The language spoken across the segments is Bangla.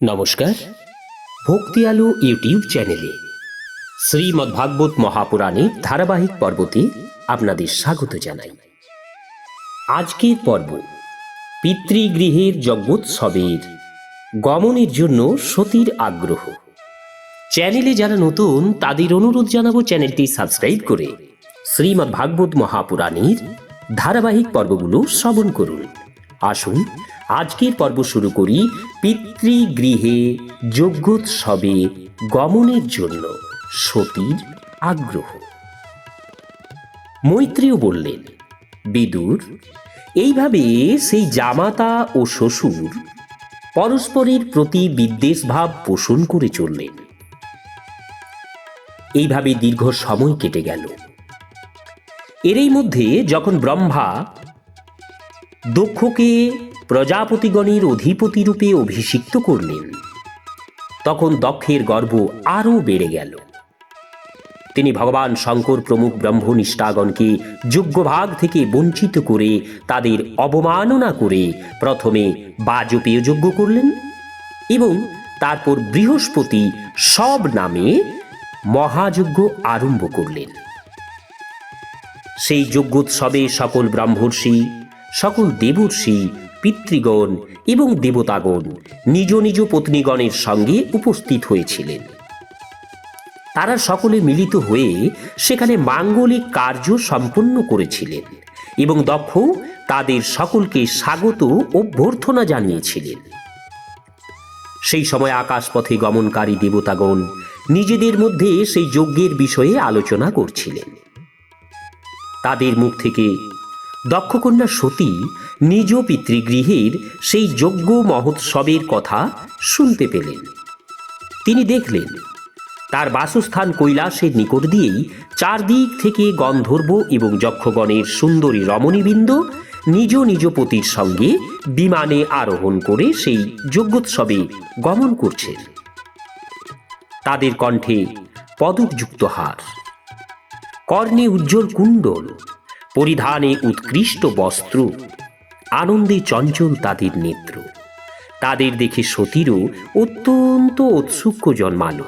নমস্কার। ভক্তি আলো ইউটিউব চ্যানেলে শ্রীমদ্ভাগবত মহাপুরাণের ধারাবাহিক পর্বতে আপনাদের স্বাগত জানাই। আজকের পর্ব পিতৃগৃহের যজ্ঞোৎসবের গমনের জন্য সতীর আগ্রহ। চ্যানেলে যারা নতুন, তাদের অনুরোধ জানাব চ্যানেলটি সাবস্ক্রাইব করে শ্রীমদ্ ভাগবত মহাপুরাণের ধারাবাহিক পর্বগুলো শ্রবণ করুন। আসুন, আজকের পর্ব শুরু করি পিতৃগৃহে যজ্ঞোৎসবে গমনের জন্য সতীর আগ্রহ। মৈত্রীও বললেন, বিদুর, এইভাবে সেই জামাতা ও শ্বশুর পরস্পরের প্রতি বিদ্বেষ ভাব পোষণ করে চললেন। এইভাবে দীর্ঘ সময় কেটে গেল। এরই মধ্যে যখন ব্রহ্মা দক্ষকে প্রজাপতিগণের অধিপতি রূপে অভিষিক্ত করলেন? তখন দক্ষের গর্ব আরও বেড়ে গেল। তিনি ভগবান শঙ্কর প্রমুখ ব্রহ্মনিষ্ঠাগণকে যোগ্যভাগ থেকে বঞ্চিত করে তাদের অবমাননা করে প্রথমে বাজপেয় যজ্ঞ করলেন এবং তারপর বৃহস্পতি সব নামে মহাযজ্ঞ আরম্ভ করলেন। সেই যজ্ঞোৎসবে সকল ব্রাহ্মর্ষি সকল দেবর্ষি, পিতৃগণ এবং দেবতাগণ নিজ নিজ পত্নীগণের সঙ্গে উপস্থিত হয়েছিলেন। তারা সকলে মিলিত হয়ে সেখানে মাঙ্গলিক কার্য সম্পন্ন করেছিলেন এবং দক্ষ তাদের সকলকে স্বাগত অভ্যর্থনা জানিয়েছিলেন। সেই সময় আকাশপথে গমনকারী দেবতাগণ নিজেদের মধ্যে সেই যজ্ঞের বিষয়ে আলোচনা করছিলেন। তাদের মুখ থেকে দক্ষকন্যা সতী নিজ পিতৃগৃহের সেই যজ্ঞ মহোৎসবের কথা শুনতে পেলেন। তিনি দেখলেন, তার বাসস্থান কৈলাসের নিকট দিয়েই চারদিক থেকে গন্ধর্ব এবং যক্ষগণের সুন্দরী রমণীবৃন্দ নিজ নিজ পতির সঙ্গে বিমানে আরোহণ করে সেই যজ্ঞোৎসবে গমন করছেন। তাদের কণ্ঠে পদকযুক্ত হার। কর্ণে উজ্জ্বল কুণ্ডল পরিধানে উৎকৃষ্ট বস্ত্র, আনন্দে চঞ্চল তাদের নেত্র। তাদের দেখে সতীরও অত্যন্ত ঔৎসুক্য জন্মালো।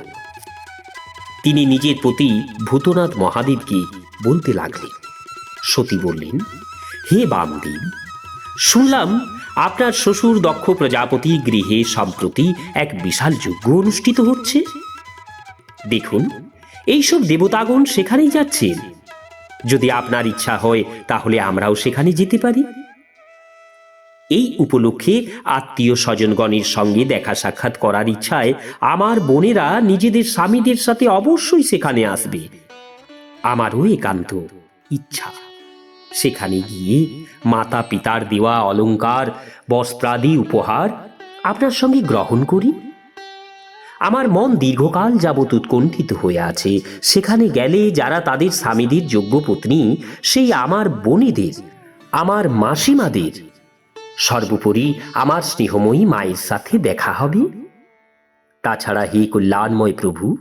তিনি নিজের প্রতি ভূতনাথ মহাদেবকে বলতে লাগলেন, সতী বললেন, হে বামদেব, শুনলাম আপনার শ্বশুর দক্ষ প্রজাপতি গৃহে সম্প্রতি এক বিশাল যজ্ঞ অনুষ্ঠিত হচ্ছে। দেখুন, এইসব দেবতাগণ সেখানেই যাচ্ছেন। যদি আপনার ইচ্ছা হয়, তাহলে আমরাও সেখানে যেতে পারি। এই উপলক্ষে আত্মীয় স্বজনগণের সঙ্গে দেখা সাক্ষাৎ করার ইচ্ছায় আমার বোনেরা নিজেদের স্বামীদের সাথে অবশ্যই সেখানে আসবে। আমারও একান্ত ইচ্ছা। সেখানে গিয়ে মাতা পিতার দেওয়া অলংকার বস্ত্রাদি উপহার আপনার সঙ্গে গ্রহণ করি। আমার মন দীর্ঘকাল যাবৎ উৎকণ্ঠিত হয়ে আছে। সেখানে গেলে যারা তাদের স্বামীদের যোগ্য পত্নী, সেই আমার বোনেদের, আমার মাসিমাদের। সর্বোপরি আমার স্নেহময়ী মায়ের সাথে দেখা হবে। তাছাড়া হে কল্যাণময় প্রভু,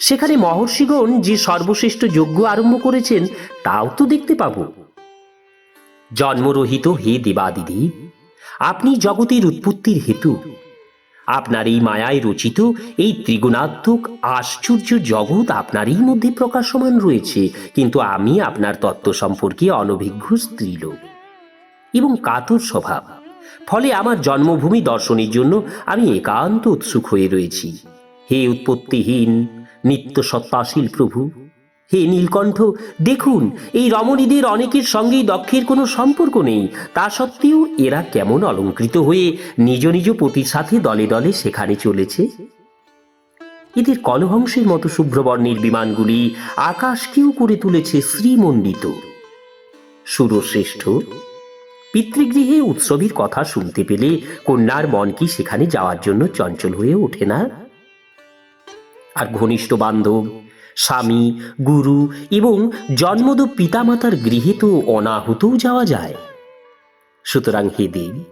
সেখানে মহর্ষিগণ যে সর্বশ্রেষ্ঠ যজ্ঞ আরম্ভ করেছেন, তাও তো দেখতে পাব। জন্মরহিত হে দেবাদিদেব, আপনি জগতের উৎপত্তির হেতু আপনার এই মায়ায় রচিত এই ত্রিগুণাত্মক আশ্চর্য জগৎ আপনারই মধ্যে প্রকাশমান রয়েছে। কিন্তু আমি আপনার তত্ত্ব সম্পর্কে অনভিজ্ঞ স্ত্রীলোক। এবং কাতর স্বভাব। ফলে আমার জন্মভূমি দর্শনের জন্য আমি একান্ত উৎসুক হয়ে রয়েছি। হে উৎপত্তিহীন নিত্য সত্তাশীল প্রভু! হে নীলকণ্ঠ, দেখুন, এই রমণীদের অনেকের সঙ্গেই দক্ষের কোনো সম্পর্ক নেই। তা সত্ত্বেও এরা কেমন অলঙ্কৃত হয়ে নিজ নিজ পতির সাথে দলে দলে সেখানে চলেছে? এদের কলহংসের মতো শুভ্রবর্ণের বিমানগুলি আকাশকেও করে তুলেছে শ্রীমণ্ডিত। সুরশ্রেষ্ঠ, পিতৃগৃহে উৎসবের কথা শুনতে পেলে কন্যার মন কি সেখানে যাওয়ার জন্য চঞ্চল হয়ে ওঠে না? আর ঘনিষ্ঠ বান্ধব স্বামী, গুরু এবং জন্মদ পিতামাতার গৃহে তো অনাহুতও যাওয়া যায়। সুতরাং হে দেব,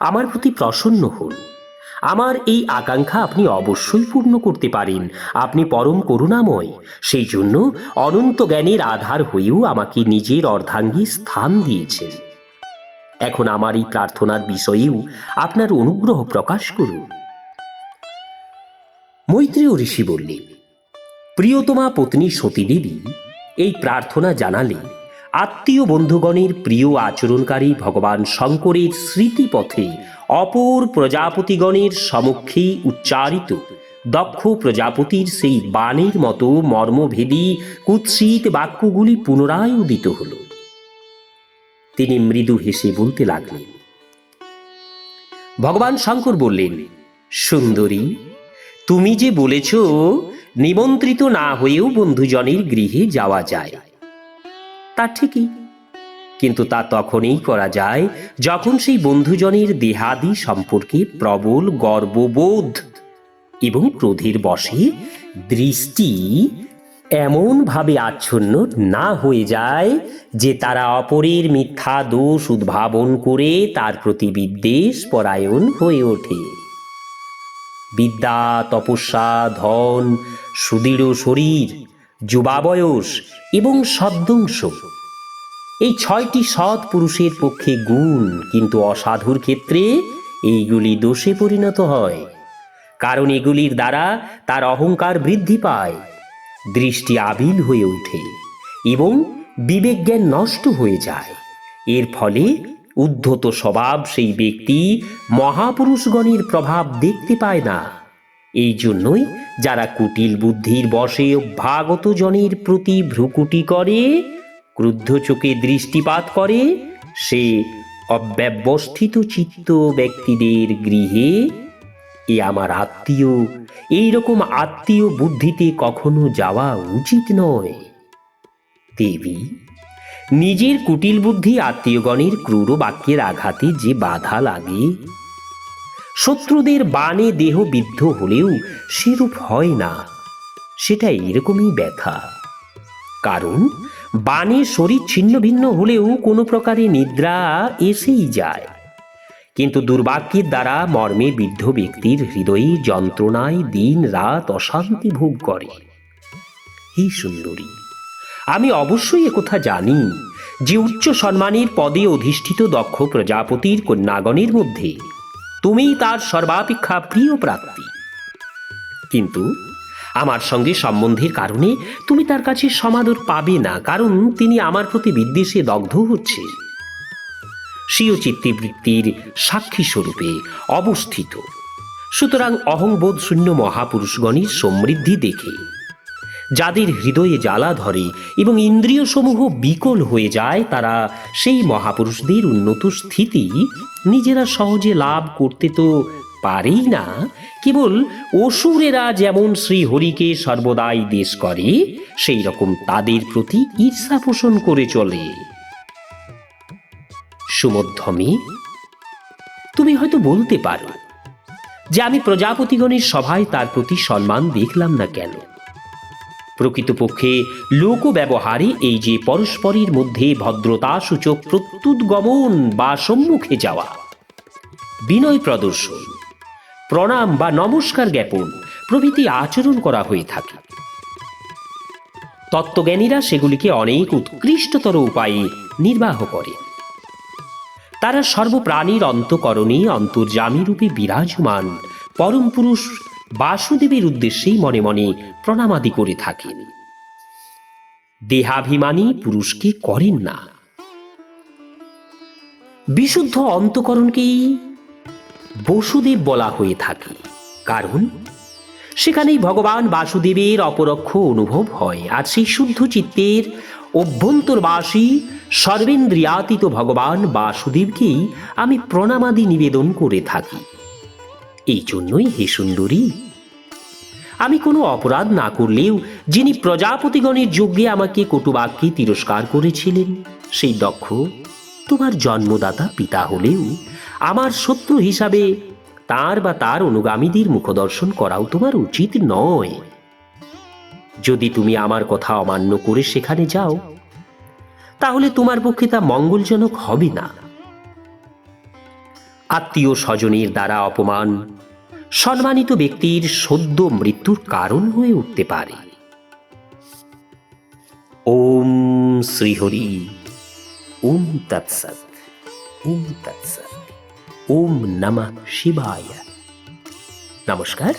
আমার প্রতি প্রসন্ন হন। আমার এই আকাঙ্ক্ষা আপনি অবশ্যই পূর্ণ করতে পারেন। আপনি পরম করুণাময়। সেই জন্য অনন্ত জ্ঞানের আধার হয়েও আমাকে নিজের অর্ধাঙ্গী স্থান দিয়েছেন। এখন আমার এই প্রার্থনার বিষয়েও আপনার অনুগ্রহ প্রকাশ করুন। মৈত্রেয় ঋষি বললেন প্রিয়তমা পত্নী সতীদেবী এই প্রার্থনা জানালে আত্মীয় বন্ধুগণের প্রিয় আচরণকারী ভগবান শঙ্করের স্মৃতিপথে অপর প্রজাপতিগণের সমক্ষে উচ্চারিত দক্ষ প্রজাপতির সেই বাণীর মতো মর্মভেদী কুৎসিত বাক্যগুলি পুনরায় উদিত হল। তিনি মৃদু হেসে বলতে লাগলেন, ভগবান শঙ্কর বললেন, সুন্দরী, তুমি যে বলেছ নিমন্ত্রিত না হয়েও বন্ধুজনের গৃহে যাওয়া যায়। তা ঠিকই। কিন্তু তা তখনই করা যায় যখন সেই বন্ধুজনের দেহাদি সম্পর্কে প্রবল গর্ববোধ এবং ক্রোধের বশে দৃষ্টি এমনভাবে আচ্ছন্ন না হয়ে যায় যে তারা অপরের মিথ্যা দোষ উদ্ভাবন করে তার প্রতি বিদ্বেষ পরায়ণ হয়ে ওঠে। বিদ্যা, তপস্যা, ধন, সুদৃঢ় শরীর, যুবাবয়স এবং সদ্দংশ এই ছয়টি সৎ পুরুষের পক্ষে গুণ কিন্তু অসাধুর ক্ষেত্রে এইগুলি দোষে পরিণত হয়, কারণ এগুলির দ্বারা তার অহংকার বৃদ্ধি পায়, দৃষ্টি আবিল হয়ে ওঠে এবং বিবেকজ্ঞান নষ্ট হয়ে যায়। এর ফলে উদ্ধত স্বভাব সেই ব্যক্তি মহাপুরুষগণের প্রভাব দেখতে পায় না। এই জন্যই যারা কুটিল বুদ্ধির বশে অভ্যাগত জনের প্রতি ভ্রুকুটি করে, ক্রুদ্ধ চোখে দৃষ্টিপাত করে, সে অব্যবস্থিত চিত্ত ব্যক্তিদের গৃহে, এ আমার আত্মীয় এই রকম আত্মীয় বুদ্ধিতে কখনো যাওয়া উচিত নয়। দেবী নিজের কুটিল বুদ্ধি আত্মীয়গণের ক্রূর বাক্যের আঘাতে যে বাধা লাগে, শত্রুদের বাণে দেহ বিদ্ধ হলেও সেরূপ হয় না। সেটা এরকমই ব্যথা। কারণ বাণে শরীর ছিন্ন ভিন্ন হলেও কোনো প্রকারে নিদ্রা এসেই যায়। কিন্তু দুর্ভাগ্যের দ্বারা মর্মে বিদ্ধ ব্যক্তির হৃদয়ে যন্ত্রণায় দিন রাত অশান্তি ভোগ করে। হে সুন্দরী আমি অবশ্যই একথা জানি যে উচ্চ সম্মানের পদে অধিষ্ঠিত দক্ষ প্রজাপতির কন্যাগণের মধ্যে তুমি তার সর্বাপেক্ষা প্রিয় প্রাপ্তি। কিন্তু আমার সঙ্গে সম্বন্ধের কারণে তুমি তার কাছে সমাদর পাবে না, কারণ তিনি আমার প্রতি বিদ্বেষে দগ্ধ হচ্ছে। স্বীয় চিত্তবৃত্তির সাক্ষী স্বরূপে অবস্থিত। সুতরাং অহংবোধ শূন্য মহাপুরুষগণের সমৃদ্ধি দেখে যাদের হৃদয়ে জ্বালা ধরে এবং ইন্দ্রিয় সমূহ বিকল হয়ে যায়, তারা সেই মহাপুরুষদের উন্নত স্থিতি নিজেরা সহজে লাভ করতে তো পারেই না। কেবল অসুরেরা যেমন শ্রীহরিকে সর্বদাই দেশ করে, সেই রকম তাদের প্রতি ঈর্ষা পোষণ করে চলে। সুমধ্যমে তুমি হয়তো বলতে পারো যে আমি প্রজাপতিগণের সভায় তার প্রতি সম্মান দেখলাম না কেন। প্রকৃতপক্ষে লোক ব্যবহারে এই যে পরস্পরের মধ্যে ভদ্রতা সূচক প্রত্যুৎগমন বা সম্মুখে যাওয়া। বিনয় প্রদর্শন, প্রণাম বা নমস্কার জ্ঞাপন প্রভৃতি আচরণ করা হয়ে থাকে। তত্ত্বজ্ঞানীরা সেগুলিকে অনেক উৎকৃষ্টতর উপায়ে নির্বাহ করে। তারা সর্বপ্রাণীর অন্তকরণে অন্তর্যামী রূপে বিরাজমান পরম পুরুষ বাসুদেবের উদ্দেশ্যেই মনে মনে প্রণামাদি করে থাকেন। দেহাভিমানী পুরুষকে করেন না। বিশুদ্ধ অন্তকরণকেই বসুদেব বলা হয়ে থাকে। কারণ সেখানেই ভগবান বাসুদেবের অপরক্ষ অনুভব হয়। আর সেই শুদ্ধ চিত্তের অভ্যন্তরবাসী সর্বেন্দ্রিয়াতীত ভগবান বাসুদেবকেই আমি প্রণামাদি নিবেদন করে থাকি। এই জন্যই হে সুন্দরী। আমি কোনো অপরাধ না করলেও যিনি প্রজাপতিগণের যজ্ঞে আমাকে কটুবাক্যে তিরস্কার করেছিলেন, সেই দক্ষ তোমার জন্মদাতা পিতা হলেও আমার শত্রু হিসাবে তার বা তার অনুগামীদের মুখদর্শন করাও তোমার উচিত নয়। যদি তুমি আমার কথা অমান্য করে সেখানে যাও, তাহলে তোমার পক্ষে তা মঙ্গলজনক হবে না। আত্মীয় স্বজনের দ্বারা অপমান। সম্মানিত ব্যক্তির সদ্য মৃত্যুর কারণ হয়ে উঠতে পারে। ওম শ্রীহরি, ওম তৎসৎ ওম তৎসৎ, ওম নমঃ শিবায়। নমস্কার।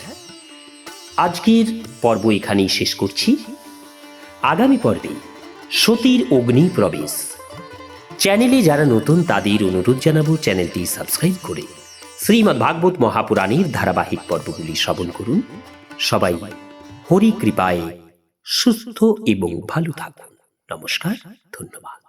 আজকের পর্ব এখানেই শেষ করছি। আগামী পর্বে সতীর অগ্নি প্রবেশ চ্যানেলে যারা নতুন, তাদের অনুরোধ জানাব চ্যানেলটি সাবস্ক্রাইব করে শ্রীমদ্ ভাগবত মহাপুরাণের ধারাবাহিক পর্বগুলি শ্রবণ করুন। সবাই হরি কৃপায় সুস্থ এবং ভালো থাকুন। নমস্কার, ধন্যবাদ।